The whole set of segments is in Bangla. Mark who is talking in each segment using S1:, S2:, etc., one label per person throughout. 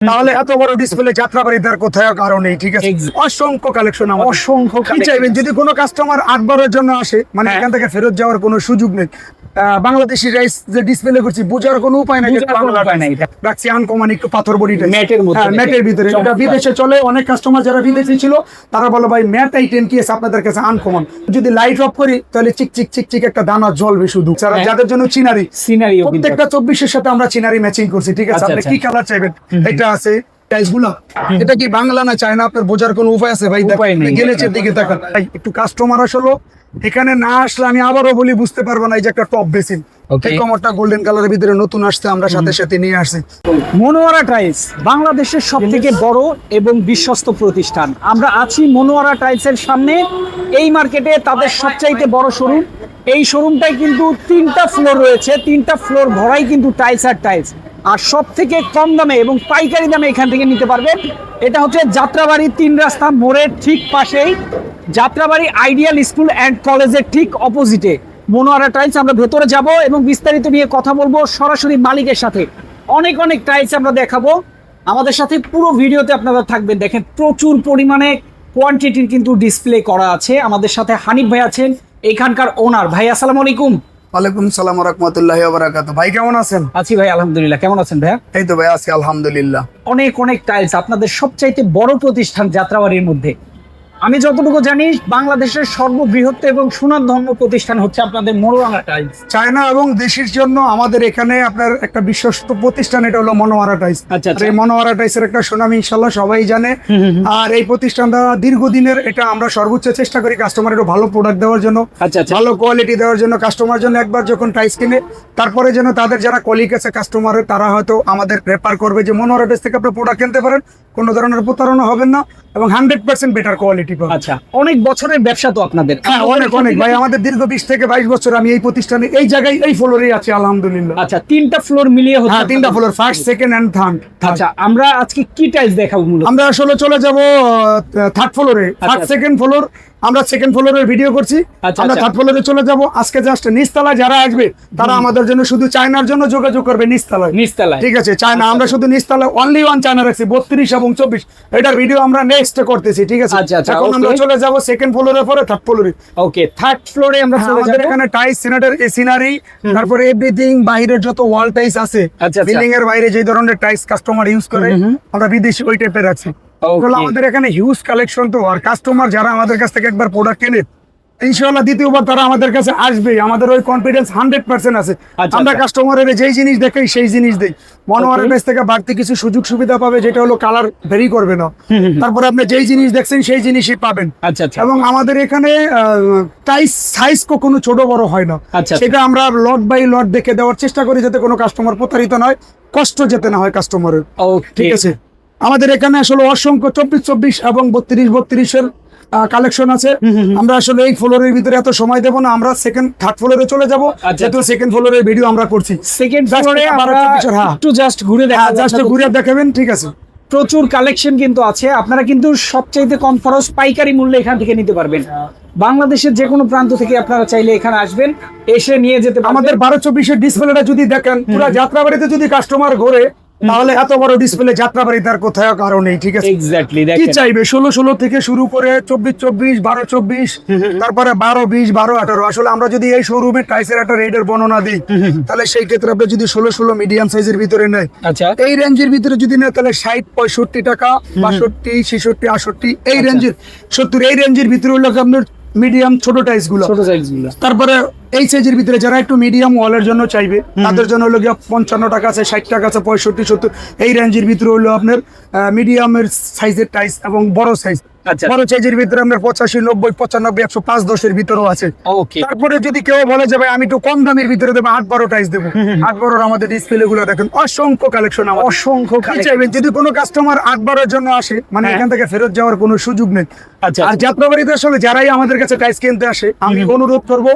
S1: তাহলে এত বড় ডিসপ্লে তার কোথাও কারণ নেই ঠিক আছে? অসংখ্য কালেকশন
S2: অসংখ্য
S1: কি চাইবেন? যদি কোনো কাস্টমার আটবারের জন্য আসে মানে
S2: হ্যাঁ।
S1: এখান থেকে ফেরত যাওয়ার কোনো সুযোগ নেই বাংলাদেশি রাইস যে ডিসপ্লে করছি বোঝার কোনো উপায় নাই। রাখছি আনকমন একটু পাথর বডি
S2: ম্যাটের মধ্যে
S1: ম্যাটের ভিতরে। এটা বিদেশে চলে অনেক কাস্টমার যারা বিদেশি ছিল তারা বলে ভাই ম্যাট আইটেম কি আছে আপনাদের কাছে? আনকমন যদি লাইট অফ করি তাহলে চিক চিক চিক চিক একটা দানা জ্বলবে শুধু।
S2: হ্যাঁ।
S1: যাদের জন্য চিনারি।
S2: কিন্তু
S1: প্রত্যেকটা চব্বিশের সাথে আমরা চিনারি ম্যাচিং করছি ঠিক আছে?
S2: আচ্ছা,
S1: আপনি
S2: আচ্ছা।
S1: কি কালার চাইবেন? এটা আছে এটা কি বাংলা না চায়না? আপনার বোঝার কোনো উপায় আছে? ভাই। গেলেছের দিকে তাকান। ভাই, একটু কাস্টমার আসলো। এখানে না আসলে আমি আবারও বলি বুঝতে পারব না এই যে একটা টপ বেসিন এই কমরটা গোল্ডেন কালারের ভিতরে নতুন আসছে আমরা সাথে সাথে নিয়ে আসছি।
S2: মনোয়ারা টাইলস বাংলাদেশের সব থেকে বড় এবং বিশ্বস্ত প্রতিষ্ঠান। আমরা আছি মনোয়ারা টাইলসের সামনে। এই মার্কেটে তাদের সবচাইতে বড় শোরুম এই শোরুমটায় কিন্তু তিনটা ফ্লোর রয়েছে তিনটা ফ্লোর ভরাই কিন্তু টাইলস আর টাইলস আর সব থেকে কম দামে এবং পাইকারি দামে এখান থেকে নিতে পারবেন। এটা হচ্ছে যাত্রাবাড়ি তিন রাস্তা মোড়ের ঠিক পাশেই। যাত্রাবাড়ি আইডিয়াল স্কুল অ্যান্ড কলেজের ঠিক অপোজিটে। মনোয়ারা টাইলস আমরা ভেতরে যাব এবং বিস্তারিত নিয়ে কথা বলব সরাসরি মালিকের সাথে। অনেক অনেক টাইলস আমরা দেখাবো। আমাদের সাথে পুরো ভিডিওতে আপনারা থাকবেন। দেখেন প্রচুর পরিমাণে কোয়ান্টিটির কিন্তু ডিসপ্লে করা আছে। আমাদের সাথে হানিফ ভাই আছেন, এখানকার ওনার ভাই, আসসালামু আলাইকুম।
S1: ওয়ালাইকুম সালাম রহমতুল্লাহ বারাকাত ভাই কেমন আছেন?
S2: আছি ভাই আলহামদুলিল্লাহ। কেমন আছেন ভাইয়া?
S1: এই তো ভাই আজকে আলহামদুলিল্লাহ।
S2: অনেক অনেক টাইলস আপনাদের সবচাইতে বড় প্রতিষ্ঠান যাত্রাবাড়ির মধ্যে। আমি যতটুকু জানি বাংলাদেশের সর্ববৃহৎ এবং সুনামধন্য প্রতিষ্ঠান হচ্ছে আপনাদের মনোয়ারা টাইলস।
S1: চায়না এবং দেশের জন্য আমাদের এখানে আপনার একটা বিশ্বস্ত প্রতিষ্ঠান এটা হলো মনোয়ারা টাইস
S2: আচ্ছা, আচ্ছা।
S1: এই মনোয়ারা টাইসের একটা সুনাম ইনশাল্লাহ সবাই জানে। আর এই প্রতিষ্ঠানটা দীর্ঘদিনের এটা আমরা সর্বোচ্চ চেষ্টা করি কাস্টমার একটু ভালো প্রোডাক্ট দেওয়ার জন্য
S2: আচ্ছা আচ্ছা।
S1: ভালো কোয়ালিটি দেওয়ার জন্য কাস্টমার জন্য একবার যখন টাইস কিনে তারপরে যেন তাদের যারা কলিগ আছে কাস্টমারের তারা হয়তো আমাদের রেফার করবে যে মনোয়ারা টাইস থেকে আপনি প্রোডাক্ট কিনতে পারেন। কোনো ধরনের প্রতারণা হবেন না এবং হান্ড্রেড পার্সেন্ট বেটার কোয়ালিটি পাবেন
S2: আচ্ছা অনেক বছরের ব্যবসা তো আপনাদের।
S1: হ্যাঁ অনেক অনেক। ভাই আমাদের দীর্ঘ বিশ থেকে বাইশ বছর আমি এই প্রতিষ্ঠানে এই জায়গায় এই ফ্লোরেই আছি আলহামদুলিল্লাহ।
S2: আচ্ছা তিনটা ফ্লোর মিলিয়ে হচ্ছে
S1: হ্যাঁ তিনটা floor first second and third
S2: আচ্ছা আমরা আজকে কি টাইলস দেখাবো
S1: আমরা আসলে চলে যাব থার্ড ফ্লোরে ফার্স্ট
S2: আচ্ছা।
S1: সেকেন্ড ফ্লোর আমরা সেকেন্ড ফ্লোরের ভিডিও করছি
S2: আচ্ছা,
S1: আমরা
S2: আচ্ছা।
S1: থার্ড ফ্লোরে চলে যাব। আজকে জাস্ট নিচতলা যারা আসবে তারা আমাদের জন্য শুধু চায়নার জন্য যোগাযোগ করবে নিচতলায়।
S2: নিচতলায়।
S1: ঠিক আছে চায়না আমরা শুধু নিচতলায় অনলি ওয়ান চায়না রাখছি বত্রিশ এবং চব্বিশ। এটার ভিডিও আমরা নেক্সট করতেছি ঠিক আছে?
S2: আচ্ছা, আচ্ছা,
S1: এখন আমরা চলে যাব সেকেন্ড ফ্লোরের পরে থার্ড ফ্লোরে
S2: ওকে থার্ড ফ্লোরে আমরা
S1: হ্যাঁ, আমাদের এখানে টাইস সিনারের সিনারি তারপরে এভরিথিং বাইরের যত ওয়াল টাইস আছে
S2: আচ্ছা, আচ্ছা।
S1: বিল্ডিং এর বাইরে যে ধরনের টাইস কাস্টমার ইউজ করে আমরা বিদেশি ওই টাইপের রাখছি. আসলে আমাদের এখানে হিউজ কালেকশন তো আর কাস্টমার যারা আমাদের কাছ থেকে একবার প্রোডাক্ট কেনে ইনশাআল্লাহ দ্বিতীয়বার তারা আমাদের কাছে আসবে আমাদের ওই কনফিডেন্স হান্ড্রেড পার্সেন্ট আছে।
S2: আচ্ছা,
S1: আমরা
S2: আচ্ছা।
S1: কাস্টমারের যেই জিনিস দেখাই সেই জিনিস দেই। মনোয়ারের কাছ থেকে বাড়তি কিছু সুযোগ সুবিধা পাবে যেটা হলো কালার ভেরি করবে না। তারপরে আপনি যেই জিনিস দেখছেন সেই জিনিসই পাবেন।
S2: আচ্ছা
S1: এবং আমাদের এখানে টাইস সাইজ কখনো ছোট বড় হয় না। সেটা আমরা লট বাই লট দেখে দেওয়ার চেষ্টা করি যাতে কোনো কাস্টমার প্রতারিত নয় কষ্ট যেতে না হয় কাস্টমারের ঠিক আছে? আমাদের এখানে আসলে অসংখ্য চব্বিশ চব্বিশ এবং বত্রিশ বত্রিশের কালেকশন আছে। আমরা আসলে এই ফ্লোরের ভিতরে এত সময় দেবো না আমরা সেকেন্ড থার্ড ফ্লোরে চলে যাব।
S2: আচ্ছা।
S1: যেহেতু সেকেন্ড ফ্লোরের ভিডিও আমরা করছি।
S2: সেকেন্ড ফ্লোরে
S1: হ্যাঁ।
S2: একটু জাস্ট ঘুরে দেখা
S1: জাস্ট ঘুরে দেখাবেন ঠিক আছে।
S2: প্রচুর কালেকশন কিন্তু আছে। আপনারা কিন্তু সবচাইতে কম খরচ পাইকারি মূল্যে এখান থেকে নিতে পারবেন। বাংলাদেশের যে কোনো প্রান্ত থেকে আপনারা চাইলে এখানে আসবেন এসে নিয়ে যেতে
S1: আমাদের বারো চব্বিশের ডিসপ্লেটা যদি দেখেন পুরো যাত্রাবাড়িতে যদি কাস্টমার ঘোরে তাহলে এত বড় ডিসপ্লে যাত্রাবাড়ি তার কোথাও কারণ নেই ঠিক আছে?
S2: এক্স্যাক্টলি
S1: কি চাইবে? ষোলো ষোলো থেকে শুরু করে চব্বিশ চব্বিশ বারো চব্বিশ তারপরে বারো বিশ বারো আঠারো। আসলে আমরা যদি এই শোরুমে টাইসের একটা রেটের বর্ণনা দিই তাহলে সেই ক্ষেত্রে আপনি যদি ষোলো ষোলো মিডিয়াম সাইজের ভিতরে নেয়
S2: আচ্ছা।
S1: এই রেঞ্জের ভিতরে যদি নেয় তাহলে ষাট পঁয়ষট্টি টাকা বাষট্টি ছেষট্টি আষট্টি এই
S2: আচ্ছা।
S1: রেঞ্জের সত্তর এই রেঞ্জের ভিতরে হলো আপনার মিডিয়াম ছোট টাইসগুলো।
S2: ছোট সাইজগুলো।
S1: তারপরে এই সাইজের ভিতরে যারা একটু মিডিয়াম ওয়ালের জন্য চাইবে তাদের জন্য হলো গিয়ে পঞ্চান্ন টাকা আছে ষাট টাকা আছে পঁয়ষট্টি সত্তর। এই রেঞ্জের ভিতরে হলো আপনার মিডিয়ামের সাইজের টাইস এবং বড় সাইজ। বড় সাইজের ভিতরে আপনার পঁচাশি নব্বই পঁচানব্বই একশো পাঁচ দশের ভিতরেও আছে। তারপরে যদি কেউ বলে যাবে আমি একটু কম দামের ভিতরে দেবো আট বারো টাইস দেবো। আট বারোর আমাদের ডিসপ্লে গুলো দেখেন অসংখ্য কালেকশন
S2: অসংখ্য
S1: চাইবেন? যদি কোনো কাস্টমার আট বারের জন্য আসে মানে
S2: হ্যাঁ।
S1: এখান থেকে ফেরত যাওয়ার কোনো সুযোগ নেই।
S2: আচ্ছা
S1: আর যাত্রাবাড়িতে আসলে যারাই আমাদের কাছে টাইস কিনতে আসে আমি অনুরোধ করব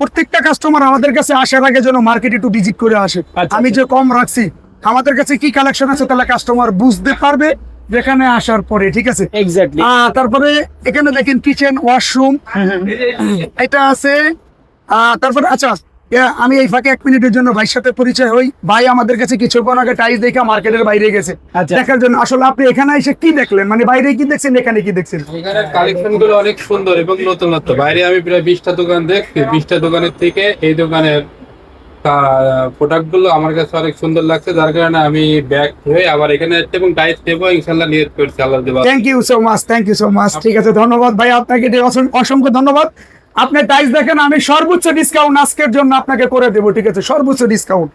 S1: প্রত্যেকটা কাস্টমার আমাদের কাছে আসার আগে যেন মার্কেট একটু ভিজিট করে আসে।
S2: আচ্ছা,
S1: আমি যে কম রাখছি আমাদের কাছে কি কালেকশন আছে তাহলে কাস্টমার বুঝতে পারবে যেখানে আসার পরে ঠিক আছে?
S2: এক্স্যাক্টলি
S1: তারপরে এখানে দেখেন কিচেন ওয়াশরুম এটা আছে তারপরে আচ্ছা আমি এই ফাঁকে এক মিনিটের জন্য ভাইয়ের সাথে পরিচয় হই। ভাই আমাদের কাছে কিছুক্ষণ আগে টাইস দেখে মার্কেটের বাইরে গেছে।
S2: আচ্ছা।
S1: দেখার জন্য আসলে আপনি এখানে এসে কি দেখলেন? মানে বাইরে কি দেখছেন এখানে কি দেখছেন?
S3: এখানে কালেকশনগুলো অনেক সুন্দর এবং নতুনত্ব বাইরে আমি প্রায় বিশটা দোকান দেখছি। বিশটা দোকানের থেকে এই দোকানের প্রোডাক্টগুলো আমার কাছে অনেক সুন্দর লাগছে। যার কারণে আমি ব্যাক হয়ে আবার এখানে আসছি এবং ডাইস নেব ইনশাল্লাহ নিয়ত করছি আল্লাহ দেবা
S1: thank you so much thank you so much ঠিক আছে ধন্যবাদ ভাই আপনাকে অসংখ্য ধন্যবাদ। আপনি টাইস দেখেন আমি সর্বোচ্চ ডিসকাউন্ট আজকের জন্য আপনাকে করে দেবো ঠিক আছে সর্বোচ্চ ডিসকাউন্ট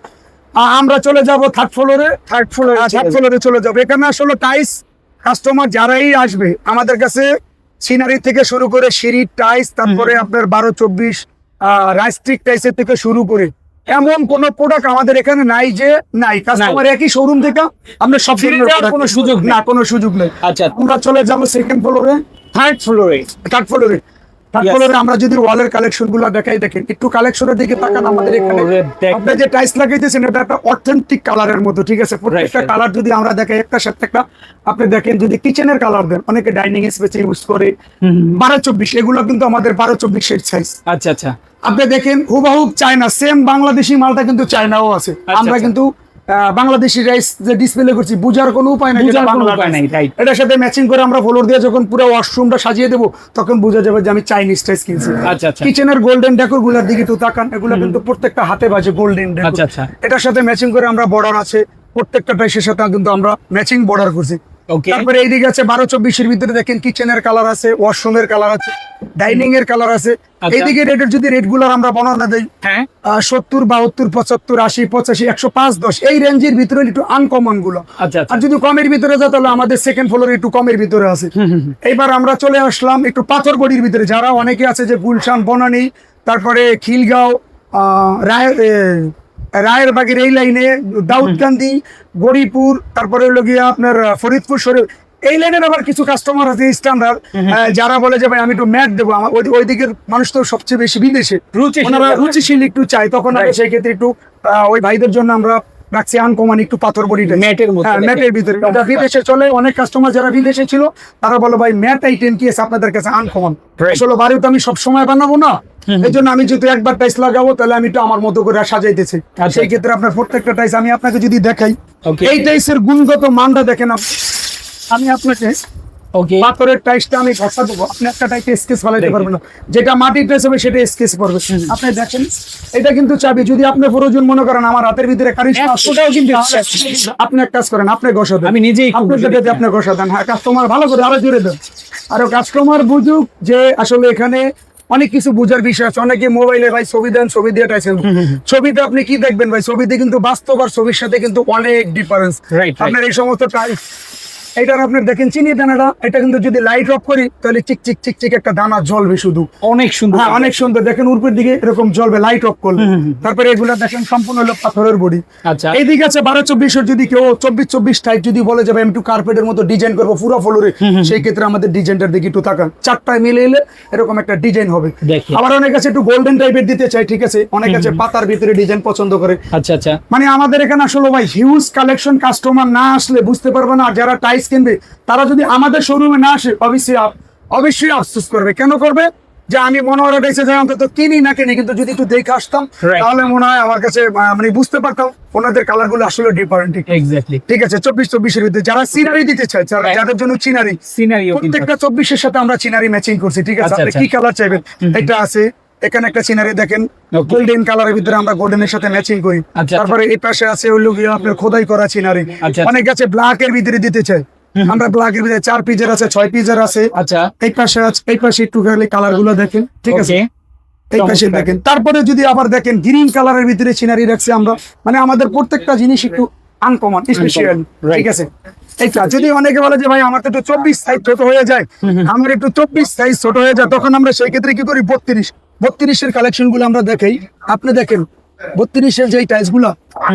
S1: আমরা চলে যাব থার্ড ফ্লোরে থার্ড ফ্লোরে থার্ড ফ্লোরে চলে যাব। এখানে আসলে টাইস কাস্টমার যারাই আসবে আমাদের কাছে সিনারি থেকে শুরু করে সিঁড়ি টাইস তারপরে আপনার বারো চব্বিশ রাইস্ট্রিক টাইসের থেকে শুরু করে এমন কোন প্রোডাক্ট আমাদের এখানে নাই যে নাই। কাস্টমার একই শোরুম থেকে আমরা সব
S2: কোনো সুযোগ।
S1: না কোনো সুযোগ নেই।
S2: আচ্ছা।
S1: আমরা চলে যাব সেকেন্ড ফ্লোরে
S2: থার্ড ফ্লোরে
S1: থার্ড ফ্লোরে
S2: Yes.
S1: আমরা যদি ওয়ালের কালেকশনগুলো দেখাই দেখেন একটু কালেকশনের দিকে তাকান আমাদের এখানে। আপনি যে টাইলস লাগাইতেছেন এটা একটা অথেন্টিক কালারের মতো ঠিক আছে? প্রত্যেকটা কালার যদি আমরা দেখাই একটা সাথে একটা আপনি দেখেন যদি কিচেনের কালার দেন অনেকে ডাইনিং স্পেসে ইউজ করে। বারো চব্বিশ এগুলো কিন্তু আমাদের বারো চব্বিশের সাইজ
S2: আচ্ছা আচ্ছা।
S1: আপনি দেখেন হুবাহুব চায়না সেম বাংলাদেশি মালটা কিন্তু চায়নাও আছে। আমরা
S2: আচ্ছা।
S1: কিন্তু বাংলাদেশি রাইস যে ডিসপ্লে করছি বুঝার কোনো উপায় নাই
S2: বুঝার কোনো উপায় নাই, right.
S1: এটার সাথে ম্যাচিং করে আমরা ফ্লোর দিয়ে যখন পুরো ওয়াশরুমটা সাজিয়ে দেবো তখন বোঝা যাবে যে আমি চাইনিজ টাইস কিনছি
S2: আচ্ছা, আচ্ছা।
S1: কিচেনের গোল্ডেন ডেকোরগুলার দিকে তো তাকান এগুলো কিন্তু প্রত্যেকটা হাতে বাজে গোল্ডেন
S2: আচ্ছা, আচ্ছা।
S1: এটার সাথে ম্যাচিং করে আমরা বর্ডার আছে প্রত্যেকটা টাইসের সাথে কিন্তু আমরা ম্যাচিং বর্ডার করছি. তারপরে এইদিকে আছে বারো চব্বিশের ভিতরে দেখেন কিচেনের কালার আছে ওয়াশরুমের কালার আছে ডাইনিং এর কালার আছে।
S2: আচ্ছা।
S1: এইদিকে রেটের যদি রেটগুলার আমরা বর্ণনা দেই
S2: হ্যাঁ।
S1: সত্তর বাহাত্তর পঁচাত্তর আশি পঁচাশি একশো পাঁচ দশ এই রেঞ্জের ভিতরে একটু আনকমনগুলো।
S2: আচ্ছা আচ্ছা।
S1: আর যদি কমের ভিতরে যায় তাহলে আমাদের সেকেন্ড ফ্লোরে একটু কমের ভিতরে আছে। এইবার আমরা চলে আসলাম একটু পাথর গড়ির ভিতরে। যারা অনেকে আছে যে গুলশান বনানী তারপরে খিলগাঁও আহ, রায় রায়ের বাগের এই লাইনে দাউদকান্দি গরিপুর তারপরে হলো গিয়ে আপনার ফরিদপুর শরীফ। এই লাইনের আবার কিছু কাস্টমার আছে স্ট্যান্ডার্ড যারা বলে যে ভাই আমি একটু ম্যাট দেবো। আমার ওই দিকের মানুষ তো সবচেয়ে বেশি বিদেশে। ওনারা রুচিশীল একটু চাই তখন সেই ক্ষেত্রে একটু ওই ভাইদের জন্য আমরা রাখছি আনকমন একটু পাথর বডিটা।
S2: ম্যাটের মধ্যে
S1: হ্যাঁ ম্যাটের ভিতরে। এটা বিদেশে চলে অনেক কাস্টমার যারা বিদেশে ছিল তারা বলো ভাই ম্যাট আইটেম কি আছে আপনাদের কাছে আনকমন. আসলে বাড়িও তো আমি সব সময় বানাবো না। এই জন্য আমি যদি একবার টাইস লাগাবো তাহলে আমি তো আমার মতো করে সাজাইতেছি।
S2: আর
S1: সেই ক্ষেত্রে আপনার প্রত্যেকটা টাইস আমি আপনাকে যদি দেখাই. এই টাইসের গুণগত মানটা দেখেন না আমি আপনাকে
S2: ওকে
S1: পাথরের টাইসটা আমি ঘষা দেবো। আপনি একটা স্কেচ ফেলাইতে পারবেন না। যেটা মাটির টাইস হবে সেটা স্কেচ পড়বে। আপনি দেখেন এটা কিন্তু চাবি। যদি আপনি প্রয়োজন মনে করেন আমার হাতের ভিতরে কারিশমা আছে,
S2: একশোটাও কিন্তু
S1: আপনি এক কাজ করেন আপনি ঘষা দেন।
S2: আমি নিজেই
S1: আপনি
S2: ঘষে
S1: যদি আপনি ঘষা দেন হ্যাঁ কাস্টমার ভালো করে আরও জোরে দেন। আর কাস্টমার বুঝুক যে আসলে এখানে অনেক কিছু বোঝার বিষয় আছে। অনেকে মোবাইলে ভাই ছবি দেন ছবি দিয়ে টাইছেন ছবিতে আপনি কি দেখবেন ভাই? ছবিতে কিন্তু বাস্তব আর ছবির সাথে কিন্তু অনেক ডিফারেন্স. আপনার এই সমস্ত টাইস এটার আপনার দেখেন চিনি দানাটা এটা কিন্তু যদি লাইট অফ করি তাহলে চিক চিক চিক চিক একটা দানা জ্বলবে শুধু।
S2: অনেক সুন্দর
S1: হ্যাঁ অনেক সুন্দর। দেখেন উপরের দিকে এরকম জ্বলবে লাইট অফ করলে। তারপরে এগুলা দেখেন সম্পূর্ণ হলো পাথরের বডি।
S2: আচ্ছা।
S1: এইদিকে আছে বারো চব্বিশের যদি কেউ চব্বিশ চব্বিশ টাইপ যদি বলে যাবে আমি একটু কার্পেটের মতো ডিজাইন করব পুরো ফ্লোরে সেই ক্ষেত্রে আমাদের ডিজাইনটার দিকে একটু তাকান। চারটায় মিলে এলে এরকম একটা ডিজাইন হবে। আবার অনেক আছে একটু গোল্ডেন টাইপের দিতে চাই ঠিক আছে? অনেক আছে পাতার ভিতরে ডিজাইন পছন্দ করে।
S2: আচ্ছা আচ্ছা।
S1: মানে আমাদের এখানে আসলে ভাই হিউজ কালেকশন কাস্টমার না আসলে বুঝতে পারবে না যারা টাইস কিনবে তারা যদি আমাদের শোরুমে না আসে অবশ্যই অবশ্যই আফসোস করবে। কেন করবে? যে আমি মনোহরা টাইসে যাই অন্তত কিনি না কিনি কিন্তু যদি একটু দেখে আসতাম তাহলে মনে হয় আমার কাছে মানে বুঝতে পারতাম ওনাদের কালারগুলো আসলে ডিফারেন্ট
S2: এক্স্যাক্টলি
S1: ঠিক আছে চব্বিশ চব্বিশের ভিতরে যারা সিনারি দিতে চায় যাদের জন্য চিনারি
S2: সিনারি
S1: প্রত্যেকটা চব্বিশের সাথে আমরা চিনারি ম্যাচিং করছি ঠিক আছে?
S2: আচ্ছা,
S1: আপনি
S2: আচ্ছা।
S1: কি কালার চাইবেন? এটা আছে। এখানে একটা সিনারি দেখেন. গোল্ডেন কালারের ভিতরে আমরা গোল্ডেনের সাথে ম্যাচিং করি।
S2: আচ্ছা।
S1: তারপরে এই পাশে আছে হলো গিয়ে আপনার খোদাই করা সিনারি
S2: আচ্ছা।
S1: অনেক আছে ব্ল্যাক এর ভিতরে দিতে চাই আমরা ব্ল্যাক এর ভিতরে চার পিজের আছে ছয় পিজের আছে।
S2: আচ্ছা।
S1: এই পাশে আছে এই পাশে একটু খালি কালারগুলো দেখেন ঠিক আছে? এই পাশে দেখেন। তারপরে যদি আবার দেখেন গ্রিন কালারের ভিতরে সিনারি রাখছি আমরা। মানে আমাদের প্রত্যেকটা জিনিস একটু আনকমন স্পেশাল ঠিক আছে? এইটা যদি অনেকে বলে যে ভাই আমার তো একটু চব্বিশ সাইজ ছোট হয়ে যায় আমার একটু চব্বিশ সাইজ ছোট হয়ে যায় তখন আমরা সেই ক্ষেত্রে কি করি? বত্রিশ। বত্রিশের কালেকশনগুলো আমরা দেখাই। আপনি দেখেন বত্রিশের যে টাইলসগুলা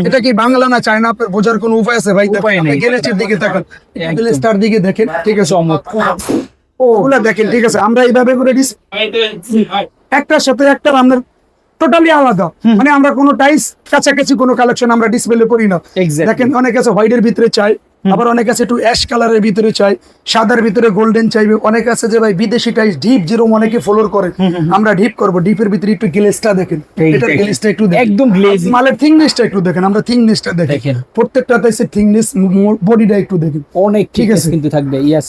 S1: এটা কি বাংলা না চায়না? আপনার বোঝার কোনো উপায় আছে? ভাই
S2: উপায় নেই।
S1: গেলেছের দিকে তাকান
S2: একদম।
S1: দিকে দেখেন ঠিক আছে? ওগুলা দেখেন ঠিক আছে? আমরা এইভাবে করে dis- একটার সাথে একটা আপনার টোটালি আলাদা। মানে আমরা কোনো টাইস কাছাকাছি কোনো কালেকশন আমরা ডিসপ্লে করি না। দেখেন অনেক আছে হোয়াইটের ভিতরে চাই আবার অনেক আছে একটু অ্যাশ কালারের ভিতরে চাই সাদার ভিতরে গোল্ডেন চাইবে। অনেক আছে যে ভাই বিদেশি টাইস ডিপ যেরকম অনেকে ফলোর করে। আমরা ডিপ করব ডিপের ভিতরে একটু গ্লেসটা দেখেন। এটার গ্লেসটা একটু দেখেন।
S2: একদম glazy।
S1: মালের থিকনেসটা একটু দেখেন আমরা থিকনেসটা দেখেন। প্রত্যেকটা টাইসে থিকনেস বডিটা একটু দেখেন।
S2: অনেক
S1: ঠিক আছে।
S2: কিন্তু থাকবে ইয়েস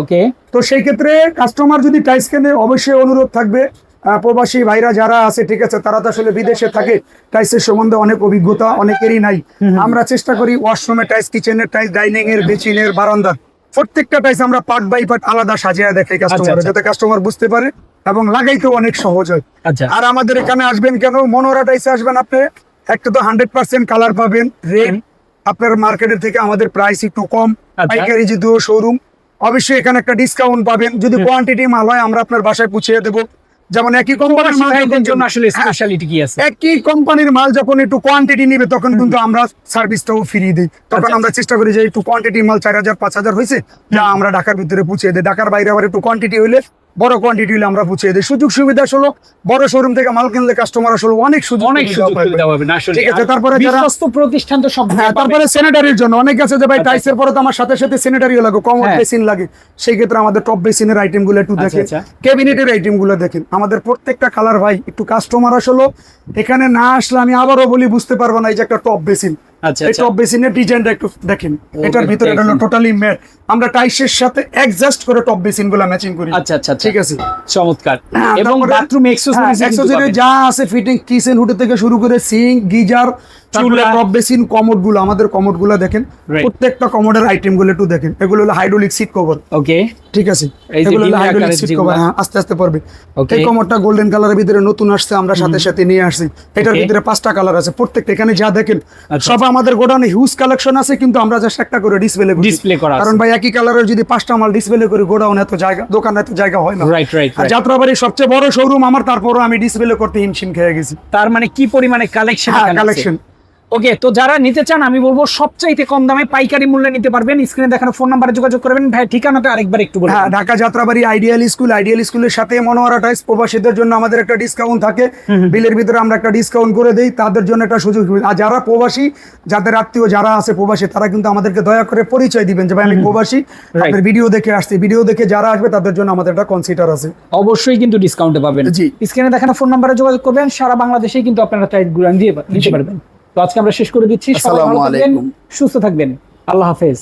S2: ওকে
S1: তো সেই ক্ষেত্রে কাস্টমার যদি টাইস কেনে অবশ্যই অনুরোধ থাকবে। প্রবাসী ভাইরা যারা আছে ঠিক আছে তারা তো আসলে বিদেশে থাকে। টাইসের সম্বন্ধে অনেক অভিজ্ঞতা অনেকেরই নাই। আমরা চেষ্টা করি ওয়াশরুমে টাইস কিচেনের টাইস ডাইনিং এর বেচিনের বারান্দার। প্রত্যেকটা টাইস আমরা পার্ট বাই পার্ট আলাদা সাজিয়ে দেখাই কাস্টমার
S2: আচ্ছা।
S1: যাতে কাস্টমার বুঝতে পারে এবং লাগাইতেও অনেক সহজ হয়।
S2: আচ্ছা।
S1: আর আমাদের এখানে আসবেন কেন? মনোরা টাইসে আসবেন আপনি। একটা তো হান্ড্রেড পার্সেন্ট কালার পাবেন রেড আপনার মার্কেটের থেকে আমাদের প্রাইস একটু কম।
S2: আচ্ছা।
S1: পাইকারি যদিও শোরুম অবশ্যই এখানে একটা ডিসকাউন্ট পাবেন। যদি কোয়ান্টিটি মাল হয় আমরা আপনার বাসায় পুছিয়ে দেবো। যেমন একই কোম্পানির মাল
S2: ভাইদের জন্য আসলে
S1: হ্যাঁ,
S2: স্পেশালিটি কি আছে?
S1: একই কোম্পানির মাল যখন একটু কোয়ান্টিটি নিবে তখন কিন্তু আমরা সার্ভিসটাও ফ্রি দিই। তখন
S2: আচ্ছা,
S1: আমরা চেষ্টা করি যে একটু কোয়ান্টিটি মাল চার হাজার পাঁচ হাজার হয়েছে যা আমরা ঢাকার ভিতরে পৌঁছে দিই। ঢাকার বাইরে আবার একটু কোয়ান্টিটি হইলে বড় কোয়ান্টিটি হলে আমরা পৌঁছে দিই। সুযোগ সুবিধা হলো বড় শোরুম থেকে মাল কিনলে কাস্টমার আসলে অনেক সুযোগ
S2: অনেক সুযোগ
S1: পাবে।
S2: সুবিধা পাবে না আসলে।
S1: ঠিক আছে, তারপরে যারা-
S2: বিশ্বস্ত প্রতিষ্ঠান তো সব
S1: হ্যাঁ তারপরে স্যানিটারির জন্য। অনেক আছে যে ভাই
S2: আচ্ছা,
S1: টাইসের পরে তো আমার সাথে সাথে স্যানিটারিও লাগে কমন
S2: হ্যাঁ।
S1: বেসিন লাগে। সেই ক্ষেত্রে আমাদের টপ বেসিনের আইটেমগুলো একটু
S2: আচ্ছা,
S1: দেখেন।
S2: আচ্ছা।
S1: ক্যাবিনেটের আইটেমগুলো দেখেন। আমাদের প্রত্যেকটা কালার ভাই একটু কাস্টমার আসলো। এখানে না আসলে আমি আবারও বলি বুঝতে পারব না এই যে একটা টপ বেসিন
S2: আচ্ছা
S1: এই
S2: আচ্ছা।
S1: টপ বেসিনের ডিজাইনটা একটু দেখেন। এটার ভিতরে এটা হলো টোটালি ম্যাট আমরা টাইসের সাথে অ্যাডজাস্ট করে টপ বেসিনগুলো ম্যাচিং করি।
S2: আচ্ছা আচ্ছা আচ্ছা।
S1: ঠিক আছে?
S2: চমৎকার।
S1: হ্যাঁ,
S2: এবং
S1: তারপরে-
S2: বাথরুম
S1: হ্যাঁ,
S2: এক্সেসরিজ
S1: যা আছে ফিটিং কিচেন হুড থেকে শুরু করে সিঙ্ক গিজার বেসিন কমোডগুলো আমাদের কমোডগুলো দেখেন প্রত্যেকটা কমোডের আইটেমগুলো একটু দেখেন। এগুলো হলো হাইড্রোলিক সিট কভার
S2: ওকে
S1: ঠিক আছে? এগুলো হলো হাইড্রোলিক সিট কভার হ্যাঁ আস্তে আস্তে পড়বে। এই কমোডটা গোল্ডেন কালারের ভিতরে নতুন আসছে আমরা সাথে সাথে নিয়ে আসছি। এটার ভিতরে পাঁচটা কালার আছে। প্রত্যেকটা এখানে যা দেখেন
S2: আচ্ছা।
S1: সব আমাদের গোডাউনে হিউজ কালেকশন আছে কিন্তু আমরা জাস্ট একটা করে ডিসপ্লে
S2: করা
S1: কারণ ভাই একই কালারের যদি পাঁচটা মাল ডিসপ্লে করে গোডাউন এত জায়গা দোকান এত জায়গা হয় না। যাত্রাবাড়ির সবচেয়ে বড় শোরুম আমার তারপরও আমি ডিসপ্লে করতে হিমশিম খেয়ে গেছি।
S2: তার মানে কি পরিমাণে কালেকশন
S1: হ্যাঁ, collection।
S2: ওকে তো যারা নিতে চান আমি বলব সবচাইতে কম দামে পাইকারি মূল্যে নিতে পারবেন। স্ক্রিনে দেখানো ফোন নাম্বারে যোগাযোগ করবেন। ভাই ঠিকানাটা আরেকবার একটু বলুন।
S1: হ্যাঁ Dhaka Jatrabari ideal school ideal স্কুলের সাথে মনোয়ারা টাইস প্রবাসীদের জন্য আমাদের একটা ডিসকাউন্ট থাকে। বিলের ভিতরে আমরা একটা ডিসকাউন্ট করে দেই তাদের জন্য একটা সুযোগ আর যারা প্রবাসী যাদের আত্মীয় যারা আছে প্রবাসী তারা কিন্তু আমাদেরকে দয়া করে পরিচয় দিবেন যে ভাই আমি প্রবাসী আপনার ভিডিও দেখে আসছি। ভিডিও দেখে যারা আসবে তাদের জন্য আমাদের একটা কনসিডার আছে।
S2: অবশ্যই কিন্তু ডিসকাউন্টে পাবেন।
S1: জি।
S2: স্ক্রিনে দেখানো ফোন নাম্বারে যোগাযোগ করবেন। সারা বাংলাদেশেই কিন্তু আপনারা টাইট গুলান দিয়ে নিতে পারবেন। তো আজকে আমরা শেষ করে দিচ্ছি। সবাই ভালো থাকবেন সুস্থ থাকবেন। আল্লাহ হাফেজ।